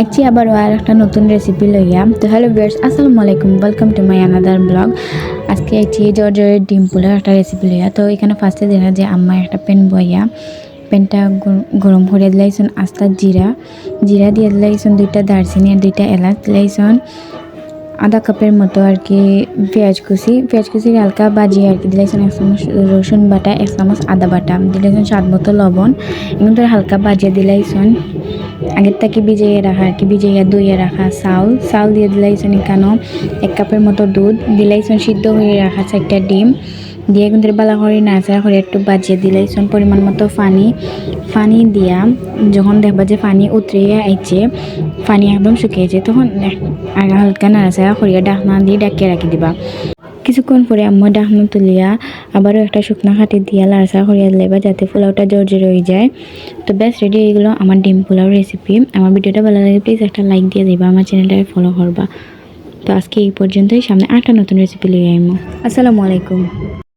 আজকে আবার আর একটা নতুন রেসিপি লইয়া তো হ্যালো ভিউয়ার্স আসসালামু আলাইকুম। Welcome to my another blog আজকে আইছি জর্জরের ডিম পোলার একটা রেসিপি লইয়া তো এখানে ফার্স্টে দেখা যে আম্মা একটা প্যান বইয়া প্যানটা গরম করে দিলাইছন আস্তা জিরা। জিরা দিয়ে দিলাইছন দুইটা দারচিনি আর দুইটা এলাচ। দিলাইছন আধা কাপের মতো আর কি পেঁয়াজ কুচি। পেঁয়াজ কুচি হালকা বাজিয়ে আর কি। দিলাইছেন এক চামচ রসুন বাটা, এক চামচ আদা বাটা। দিলাইছেন স্বাদ মতো লবণ। এগুলো ধরে হালকা বাজিয়ে দিলাইছেন আগের থেকে ভিজিয়ে রাখা, আর কি ভিজিয়ে ধুয়ে রাখা, চাউল। চাউল দিয়ে দিলাইছেন এখানেও এক কাপের মতো দুধ। দিলাইছেন সিদ্ধ হয়ে রাখা চারটা ডিম। দিয়ে কিন্তু বালা করে নাচা করে একটু বাজিয়ে দিলাইছেন পরিমাণ মতো পানি। পানি দিয়া যখন দেখবা যে পানি উতরিয়ে আইছে, পানি একদম শুকিয়েছে তখন আর হালকা নাড়াচাড়া করিয়া ডাকনা দিয়ে ডাকিয়ে রাখি দিবা। কিছুক্ষণ পরে আম্মা ডাকনা তুলিয়া আবারও একটা শুকনা খাটি দিয়া লাড়াচাড়া করিয়া দিলেবা যাতে পোলাওটা জর্জে রয়ে যায়। তো বেস্ট রেডি হয়ে গেলো আমার ডিম পোলাও রেসিপি আমার ভিডিওটা ভালো লাগে প্লিজ একটা লাইক দিয়ে দিবা, আমার চ্যানেলটাকে ফলো করবা। তো আজকে এই পর্যন্তই, সামনে আটটা নতুন রেসিপি লিয়ে আইমো। আসসালামু আলাইকুম।